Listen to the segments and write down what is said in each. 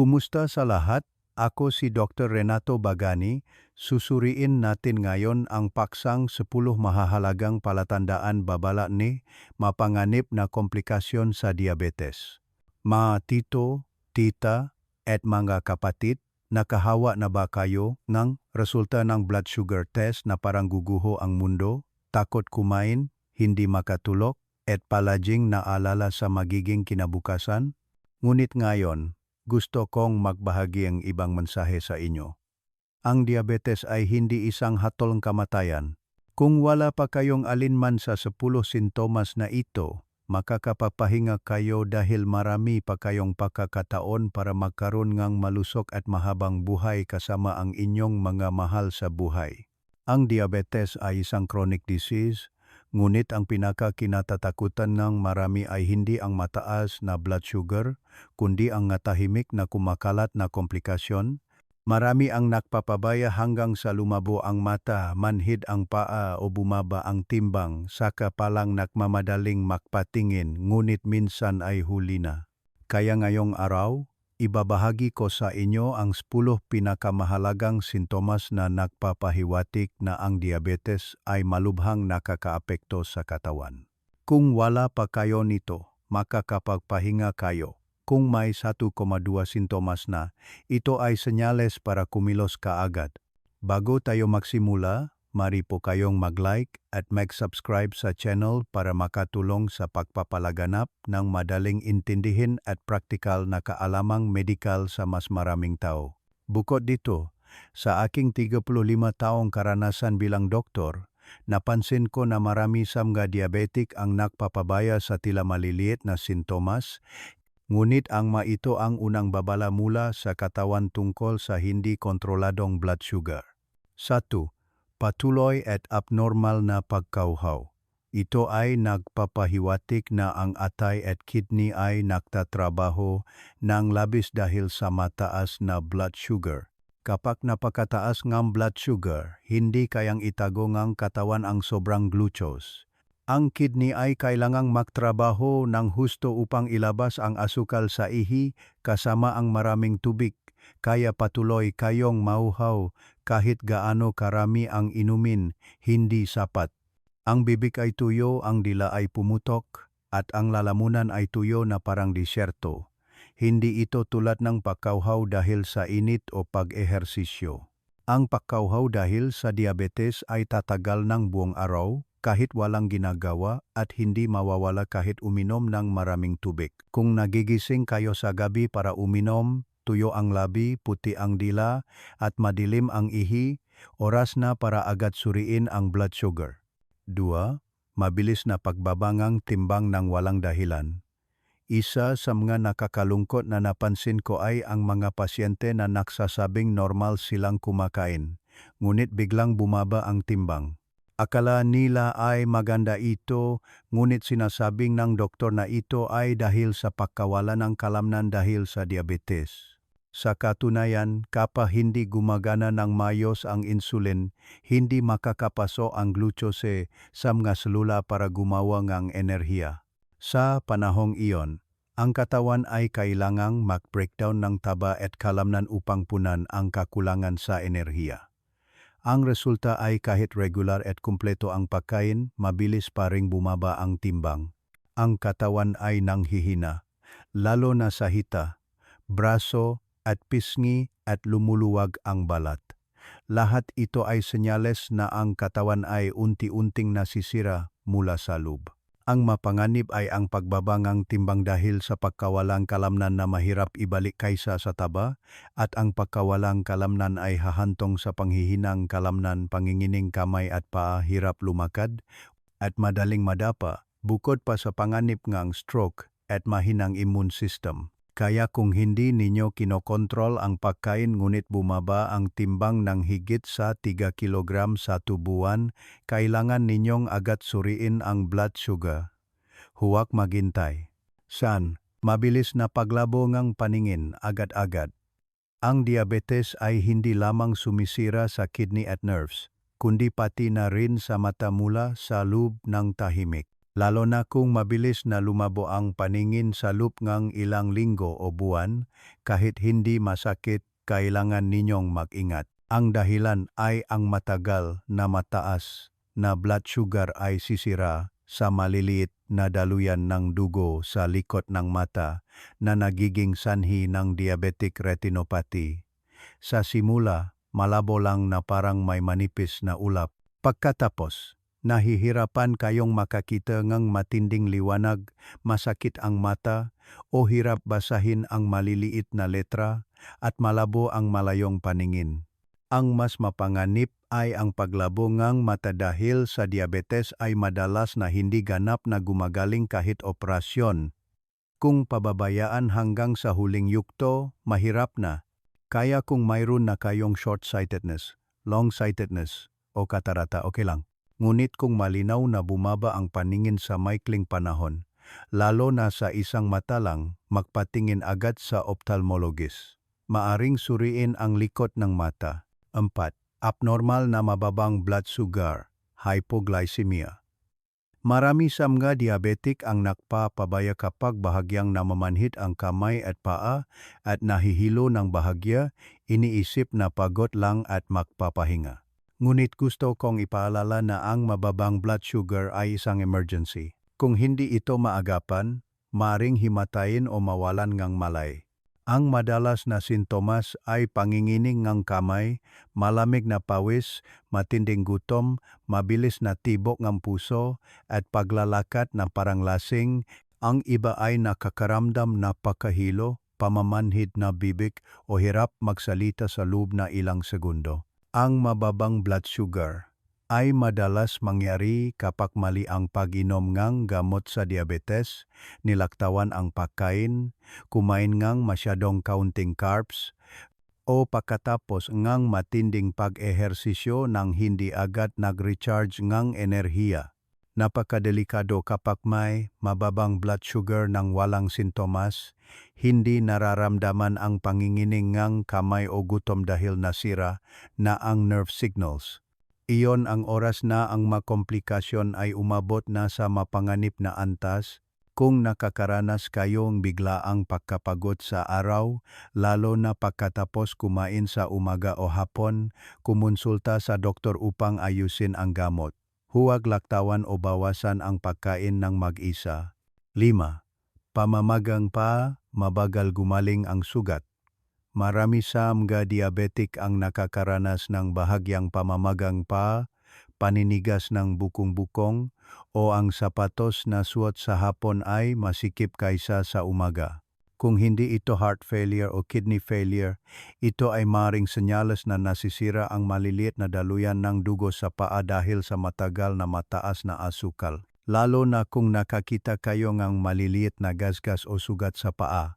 Kumusta sa lahat? Ako si Dr. Renato Bagani. Susuriin natin ngayon ang paksang 10 mahahalagang palatandaan babala ni mapanganib na komplikasyon sa diabetes. Mga tito, tita, at mga kapatid, nakahawa na ba kayo ng resulta ng blood sugar test na parang guguho ang mundo? Takot kumain, hindi makatulog, at palaging naalala sa magiging kinabukasan? Ngunit ngayon, gusto kong magbahagi ang ibang mensahe sa inyo. Ang diabetes ay hindi isang hatol kamatayan. Kung wala pa kayong alinman sa 10 sintomas na ito, makakapapahinga kayo dahil marami pa kayong pagkakataon para magkaroon ng malusok at mahabang buhay kasama ang inyong mga mahal sa buhay. Ang diabetes ay isang chronic disease, ngunit ang pinakakinatatakutan ng marami ay hindi ang mataas na blood sugar, kundi ang natahimik na kumakalat na komplikasyon. Marami ang nakpapabaya hanggang sa lumabo ang mata, manhid ang paa o bumaba ang timbang, saka palang nakmamadaling makpatingin ngunit minsan ay huli na. Kaya ngayong araw, ibabahagi ko sa inyo ang 10 pinakamahalagang sintomas na nagpapahiwatig na ang diabetes ay malubhang nakakaapekto sa katawan. Kung wala pa kayo nito, makakapagpahinga kayo. Kung may 1,2 sintomas na, ito ay senyales para kumilos kaagad. Bago tayo magsimula, mari po kayong mag-like at mag-subscribe sa channel para makatulong sa pagpapalaganap ng madaling intindihin at praktikal na kaalamang medikal sa mas maraming tao. Bukod dito, sa aking 35 taong karanasan bilang doktor, napansin ko na marami sa mga diabetic ang nakpapabaya sa tila maliliit na sintomas, ngunit ang maito ang unang babala mula sa katawan tungkol sa hindi kontroladong blood sugar. 1 patuloy at abnormal na pagkauhaw. Ito ay nagpapahiwatig na ang atay at kidney ay nagtatrabaho ng labis dahil sa mataas na blood sugar. Kapag napakataas ng blood sugar, hindi kayang itago ng katawan ang sobrang glucose. Ang kidney ay kailangang magtrabaho ng husto upang ilabas ang asukal sa ihi kasama ang maraming tubig kaya patuloy kayong mauhaw kahit gaano karami ang inumin, hindi sapat. Ang bibig ay tuyo, ang dila ay pumutok, at ang lalamunan ay tuyo na parang disyerto. Hindi ito tulad ng pagkauhaw dahil sa init o pag-ehersisyo. Ang pagkauhaw dahil sa diabetes ay tatagal ng buong araw, kahit walang ginagawa at hindi mawawala kahit uminom ng maraming tubig. Kung nagigising kayo sa gabi para uminom, tuyo ang labi, puti ang dila, at madilim ang ihi, oras na para agad suriin ang blood sugar. 2. Mabilis na pagbabangang timbang ng walang dahilan. Isa sa mga nakakalungkot na napansin ko ay ang mga pasyente na nagsasabing normal silang kumakain, ngunit biglang bumaba ang timbang. Akala nila ay maganda ito, ngunit sinasabing ng doktor na ito ay dahil sa pagkawalan ng kalamnan dahil sa diabetes. Sa katunayan, kapag hindi gumagana ng mayos ang insulin, hindi makakapaso ang glucose sa mga selula para gumawa ng enerhiya. Sa panahong iyon, ang katawan ay kailangang mag-breakdown ng taba at kalamnan upang punan ang kakulangan sa enerhiya. Ang resulta ay kahit regular at kumpleto ang pagkain, mabilis pa ring bumaba ang timbang. Ang katawan ay nanghihina, lalo na sa hita, braso at pisngi at lumuluwag ang balat. Lahat ito ay senyales na ang katawan ay unti-unting nasisira mula sa loob. Ang mapanganib ay ang pagbabangang timbang dahil sa pagkawalang kalamnan na mahirap ibalik kaysa sa taba at ang pagkawalang kalamnan ay hahantong sa panghihinang kalamnan pangingining kamay at paa hirap lumakad at madaling madapa bukod pa sa panganib ngang stroke at mahinang immune system. Kaya kung hindi ninyo kinokontrol ang pagkain ngunit bumaba ang timbang ng higit sa 3 kg sa tubuan, kailangan ninyong agad suriin ang blood sugar. Huwag maghintay. San, mabilis na paglabo ng paningin agad-agad. Ang diabetes ay hindi lamang sumisira sa kidney at nerves, kundi pati na rin sa mata mula sa loob ng tahimik. Lalo na kung mabilis na lumabo ang paningin sa loop ngang ilang linggo o buwan, kahit hindi masakit, kailangan ninyong mag-ingat. Ang dahilan ay ang matagal na mataas na blood sugar ay sisira sa maliliit na daluyan ng dugo sa likod ng mata na nagiging sanhi ng diabetic retinopathy. Sa simula, malabo lang na parang may manipis na ulap. Pagkatapos, nahihirapan kayong makakita ng matinding liwanag, masakit ang mata, o hirap basahin ang maliliit na letra, at malabo ang malayong paningin. Ang mas mapanganib ay ang paglabo ng mata dahil sa diabetes ay madalas na hindi ganap na gumagaling kahit operasyon. Kung pababayaan hanggang sa huling yukto, mahirap na. Kaya kung mayroon na kayong short-sightedness, long-sightedness, o katarata, okay lang. Ngunit kung malinaw na bumaba ang paningin sa maikling panahon, lalo na sa isang mata lang, magpatingin agad sa ophthalmologist. Maaring suriin ang likod ng mata. 4. Abnormal na mababang blood sugar, hypoglycemia. Marami sa mga diabetic ang nakpapabaya kapag bahagyang namamanhid ang kamay at paa at nahihilo ng bahagya, iniisip na pagod lang at magpapahinga. Ngunit gusto kong ipaalala na ang mababang blood sugar ay isang emergency. Kung hindi ito maagapan, maring himatayin o mawalan ng malay. Ang madalas na sintomas ay pangingining ng kamay, malamig na pawis, matinding gutom, mabilis na tibok ng puso, at paglalakad na parang lasing. Ang iba ay nakakaramdam na pakahilo, pamamanhid na bibig o hirap magsalita sa loob na ilang segundo. Ang mababang blood sugar ay madalas mangyari kapag mali ang pag-inom ngang gamot sa diabetes, nilaktawan ang pagkain, kumain ngang masyadong kaunting carbs, o pagkatapos ngang matinding pag-ehersisyo nang hindi agad nag-recharge ngang enerhiya. Napakadelikado kapag may mababang blood sugar ng walang sintomas, hindi nararamdaman ang pangingining ngang kamay o gutom dahil nasira na ang nerve signals. Iyon ang oras na ang makomplikasyon ay umabot na sa mapanganib na antas kung nakakaranas kayong biglaang pagkapagod sa araw, lalo na pagkatapos kumain sa umaga o hapon, kumonsulta sa doktor upang ayusin ang gamot. Huwag laktawan o bawasan ang pagkain ng mag-isa. 5. Pamamagang pa, mabagal gumaling ang sugat. Marami sa mga diabetic ang nakakaranas ng bahagyang pamamagang pa, paninigas ng bukong-bukong, o ang sapatos na suot sa hapon ay masikip kaysa sa umaga. Kung hindi ito heart failure o kidney failure, ito ay maring senyales na nasisira ang maliliit na daluyan ng dugo sa paa dahil sa matagal na mataas na asukal. Lalo na kung nakakita kayo ng maliliit na gasgas o sugat sa paa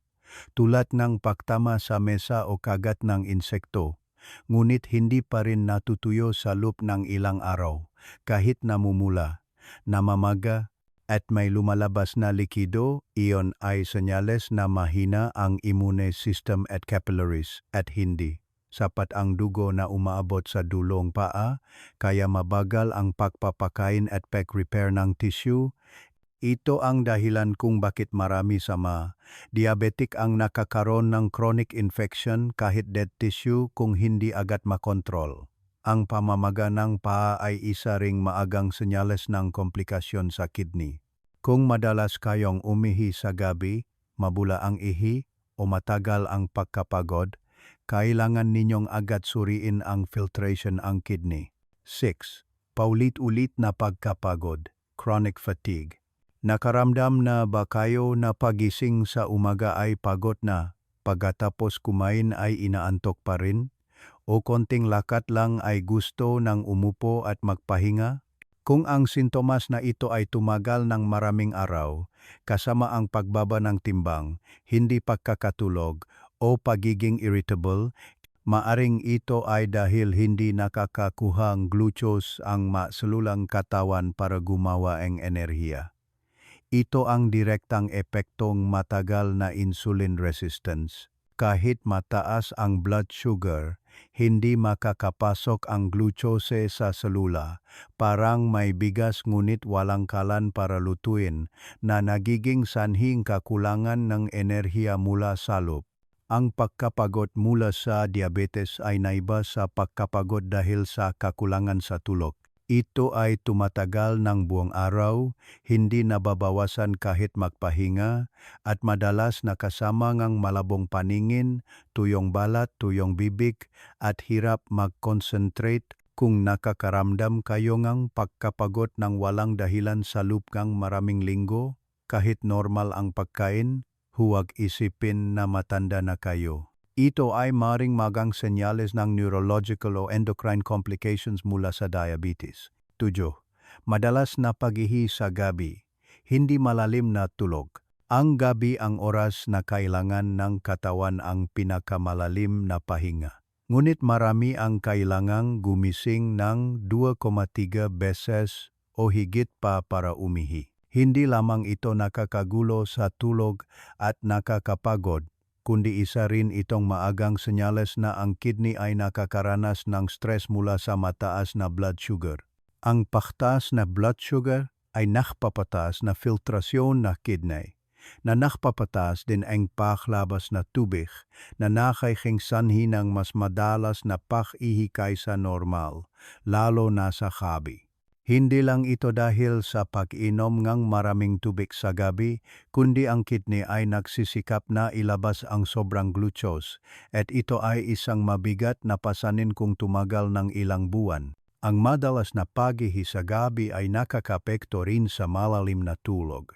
tulad ng pagtama sa mesa o kagat ng insekto, ngunit hindi pa rin natutuyo sa loop ng ilang araw, kahit namumula, namamaga, at may lumalabas na likido, iyon ay senyales na mahina ang immune system at capillaries at hindi sapat ang dugo na umaabot sa dulong paa, kaya mabagal ang pagpapakain at pag-repair ng tissue, ito ang dahilan kung bakit marami sa mga diabetic ang nakakaroon ng chronic infection kahit dead tissue kung hindi agad makontrol. Ang pamamaga ng paa ay isa ring maagang senyales ng komplikasyon sa kidney. Kung madalas kayong umihi sa gabi, mabula ang ihi, o matagal ang pagkapagod, kailangan ninyong agad suriin ang filtration ang kidney. 6. Paulit-ulit na pagkapagod, chronic fatigue. Nakaramdam na ba kayo na pagising sa umaga ay pagod na, pagkatapos kumain ay inaantok pa rin? O konting lakat lang ay gusto ng umupo at magpahinga? Kung ang sintomas na ito ay tumagal ng maraming araw, kasama ang pagbaba ng timbang, hindi pagkakatulog, o pagiging irritable, maaring ito ay dahil hindi nakakakuha ang glucose ang maselulang katawan para gumawa ang enerhiya. Ito ang direktang epektong matagal na insulin resistance. Kahit mataas ang blood sugar, hindi makakapasok ang glucose sa selula. Parang may bigas ngunit walang kalan para lutuin na nagiging sanhing kakulangan ng enerhiya mula sa loob. Ang pagkapagod mula sa diabetes ay naiba sa pagkapagod dahil sa kakulangan sa tulog. Ito ay tumatagal ng buong araw, hindi nababawasan kahit magpahinga, at madalas nakasama ng malabong paningin, tuyong balat, tuyong bibig, at hirap mag-concentrate kung nakakaramdam kayo ng pagkapagod ng walang dahilan sa loop ng maraming linggo, kahit normal ang pagkain, huwag isipin na matanda na kayo. Ito ay maring magang senyales ng neurological o endocrine complications mula sa diabetes. Tujo, madalas na paghihi sa gabi, hindi malalim na tulog. Ang gabi ang oras na kailangan ng katawan ang pinakamalalim na pahinga. Ngunit marami ang kailangang gumising ng 2,3 beses o higit pa para umihi. Hindi lamang ito nakakagulo sa tulog at nakakapagod, kundi isa rin itong maagang senyales na ang kidney ay nakakaranas ng stress mula sa mataas na blood sugar. Ang paktas na blood sugar ay nakpapataas na filtrasyon na kidney, na nakpapataas din ang paklabas na tubig na nakaiking sanhi ng mas madalas na pakihi kaysa normal, lalo na sa gabi. Hindi lang ito dahil sa pag-inom ng maraming tubig sa gabi, kundi ang kidney ay nagsisikap na ilabas ang sobrang glucose at ito ay isang mabigat na pasanin kung tumagal ng ilang buwan. Ang madalas na paghihi sa gabi ay nakakapekto rin sa malalim na tulog.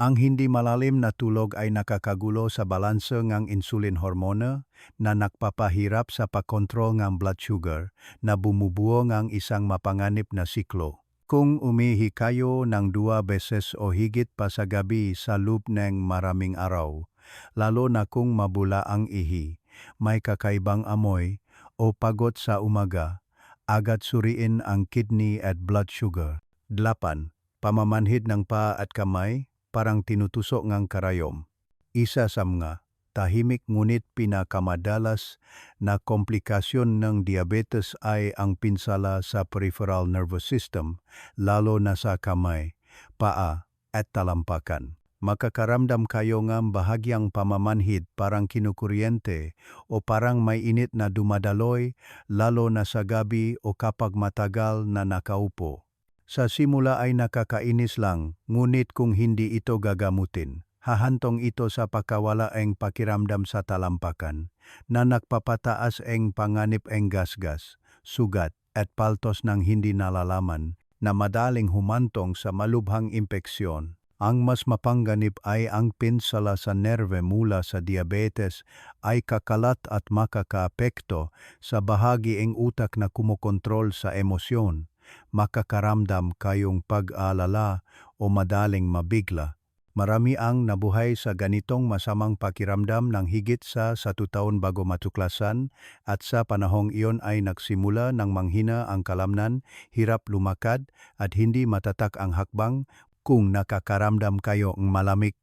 Ang hindi malalim na tulog ay nakakagulo sa balanse ng insulin hormone na nagpapahirap sa pagkontrol ng blood sugar na bumubuo ng isang mapanganib na siklo. Kung umihi kayo ng dua beses o higit pa sa gabi sa loob ng maraming araw, lalo na kung mabula ang ihi, may kakaibang amoy o pagod sa umaga, agad suriin ang kidney at blood sugar. Dlapan, pamamanhid ng paa at kamay, parang tinutusok ng karayom. Isa sa mga tahimik ngunit pinakamadalas na komplikasyon ng diabetes ay ang pinsala sa peripheral nervous system, lalo na sa kamay, paa at talampakan. Makakaramdam kayo ng bahagyang pamamanhid parang kinukuryente o parang may init na dumadaloy lalo na sa gabi o kapag matagal na nakaupo. Sa simula ay nakakainis lang, ngunit kung hindi ito gagamutin, hahantong ito sa pagkawala ang pakiramdam sa talampakan, na nagpapataas ang panganib ang gasgas, sugat at paltos ng hindi nalalaman na madaling humantong sa malubhang impeksyon. Ang mas mapangganib ay ang pinsala sa nerve mula sa diabetes ay kakalat at makakaapekto sa bahagi ng utak na kumokontrol sa emosyon. Makakaramdam kayong pag-alala o madaling mabigla Marami ang nabuhay sa ganitong masamang pakiramdam ng higit sa satu taon bago matuklasan at sa panahong iyon ay nagsimula ng manghina ang kalamnan, hirap lumakad at hindi matatak ang hakbang kung nakakaramdam kayo ng malamig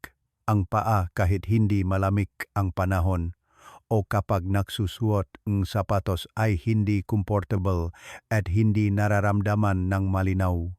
ang paa kahit hindi malamig ang panahon o kapag nagsusuot ng sapatos ay hindi comfortable at hindi nararamdaman ng malinaw.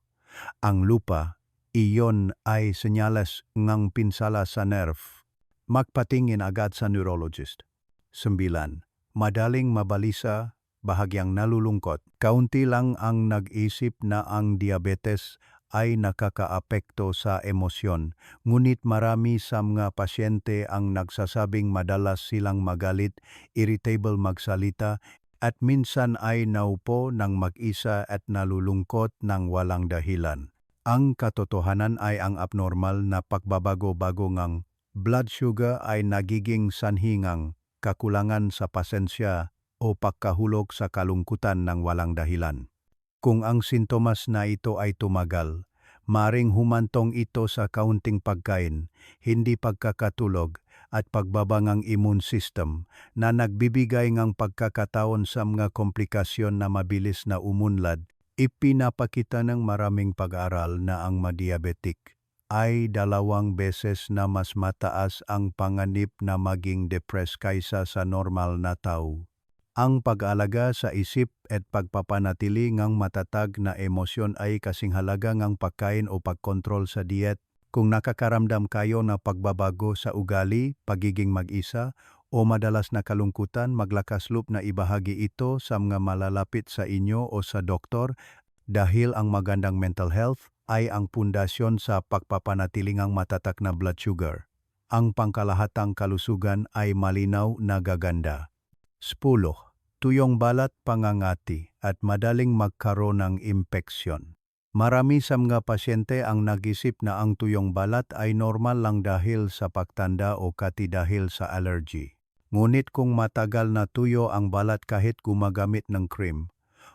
Ang lupa iyon ay senyales ng pinsala sa nerve. Magpatingin agad sa neurologist. 9. Madaling mabalisa, bahagyang nalulungkot. Kaunti lang ang nag-isip na ang diabetes ay nakakaapekto sa emosyon, ngunit marami sa mga pasyente ang nagsasabing madalas silang magalit, irritable magsalita, at minsan ay naupo ng mag-isa at nalulungkot ng walang dahilan. Ang katotohanan ay ang abnormal na pagbabago-bago ng blood sugar ay nagiging sanhingang kakulangan sa pasensya o pagkahulog sa kalungkutan ng walang dahilan. Kung ang sintomas na ito ay tumagal, maring humantong ito sa kaunting pagkain, hindi pagkakatulog, at pagbabangang immune system na nagbibigay ng pagkakataon sa mga komplikasyon na mabilis na umunlad Ipinapakita ng maraming pag-aaral na ang madiabetik ay dalawang beses na mas mataas ang panganib na maging depressed kaysa sa normal na tao. Ang pag-alaga sa isip at pagpapanatili ng matatag na emosyon ay kasing halaga ng pagkain o pagkontrol sa diet. Kung nakakaramdam kayo na pagbabago sa ugali, pagiging mag-isa, o madalas na kalungkutan, maglakas loob na ibahagi ito sa mga malalapit sa inyo o sa doktor dahil ang magandang mental health ay ang pundasyon sa pagpapanatiling ang matatak na blood sugar. Ang pangkalahatang kalusugan ay malinaw na gaganda. 10. Tuyong balat pangangati at madaling magkaroon ng impeksyon. Marami sa mga pasyente ang nag-isip na ang tuyong balat ay normal lang dahil sa pagtanda o kati dahil sa allergy. Ngunit kung matagal na tuyo ang balat kahit gumagamit ng cream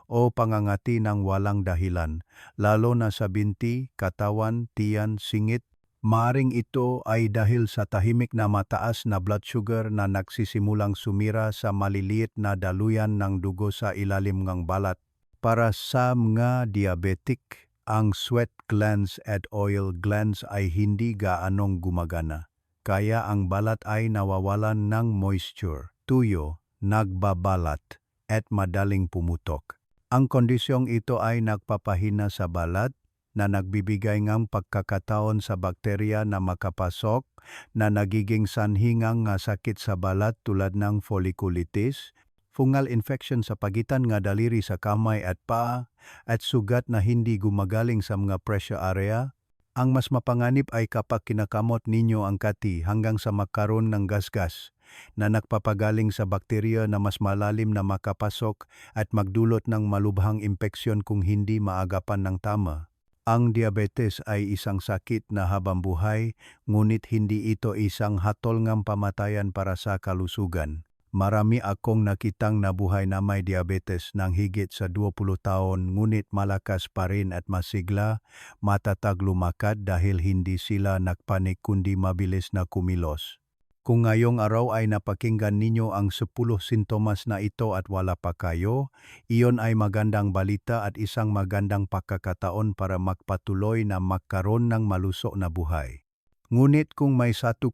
o pangangati ng walang dahilan, lalo na sa binti, katawan, tiyan, singit, Maring ito ay dahil sa tahimik na mataas na blood sugar na nagsisimulang sumira sa maliliit na daluyan ng dugo sa ilalim ng balat. Para sa mga diabetic, ang sweat glands at oil glands ay hindi gaanong gumagana. Kaya ang balat ay nawawalan ng moisture, tuyo, nagbabalat, at madaling pumutok. Ang kondisyong ito ay nagpapahina sa balat na nagbibigay ng pagkakataon sa bakterya na makapasok na nagiging sanhingang nga sakit sa balat tulad ng folliculitis, fungal infection sa pagitan nga daliri sa kamay at paa, at sugat na hindi gumagaling sa mga pressure area, ang mas mapanganib ay kapag kinakamot ninyo ang kati hanggang sa makaroon ng gasgas na nagpapagaling sa bakterya na mas malalim na makapasok at magdulot ng malubhang impeksyon kung hindi maagapan ng tama. Ang diabetes ay isang sakit na habang buhay, ngunit hindi ito isang hatol ng pamatayan para sa kalusugan. Marami akong nakitang nabuhay na may diabetes ng higit sa 20 taon ngunit malakas pa rin at masigla, matatag lumakad dahil hindi sila nagpanik kundi mabilis na kumilos. Kung ngayong araw ay napakinggan ninyo ang 10 sintomas na ito at wala pa kayo, iyon ay magandang balita at isang magandang pagkakataon para magpatuloy na magkaroon ng maluso na buhay. Ngunit kung may 1,2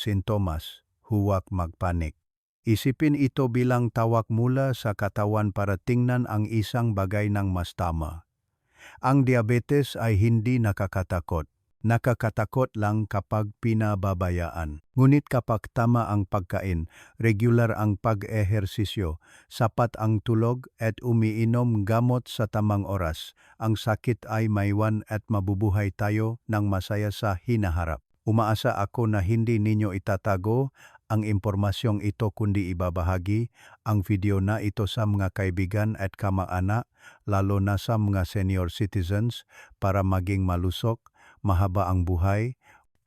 sintomas, huwag magpanik. Isipin ito bilang tawak mula sa katawan para tingnan ang isang bagay ng mas tama. Ang diabetes ay hindi nakakatakot nakakatakot lang kapag pinababayaan. Ngunit kapag tama ang pagkain, regular ang pag-ehersisyo, sapat ang tulog at umiinom gamot sa tamang oras, ang sakit ay maiwan at mabubuhay tayo ng masaya sa hinaharap. Umaasa ako na hindi ninyo itatago ang impormasyong ito kundi ibabahagi ang video na ito sa mga kaibigan at kamaanak, lalo na sa mga senior citizens para maging malusok mahaba ang buhay,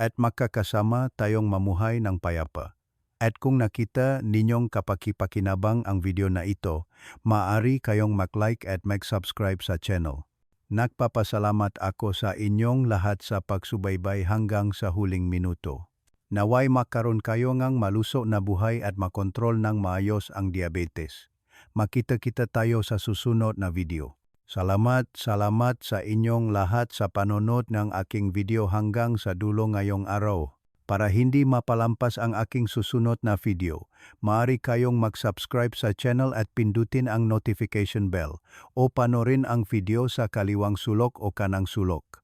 at makakasama tayong mamuhay ng payapa. At kung nakita ninyong kapakipakinabang ang video na ito, maaari kayong mag-like at mag-subscribe sa channel. Nagpapasalamat ako sa inyong lahat sa pagsubaybay hanggang sa huling minuto. Naway makaroon kayo ngang maluso na buhay at makontrol ng maayos ang diabetes. Makita-kita tayo sa susunod na video. Salamat, salamat sa inyong lahat sa panonood ng aking video hanggang sa dulo ngayong araw. Para hindi mapalampas ang aking susunod na video, maaari kayong mag-subscribe sa channel at pindutin ang notification bell o panorin ang video sa kaliwang sulok o kanang sulok.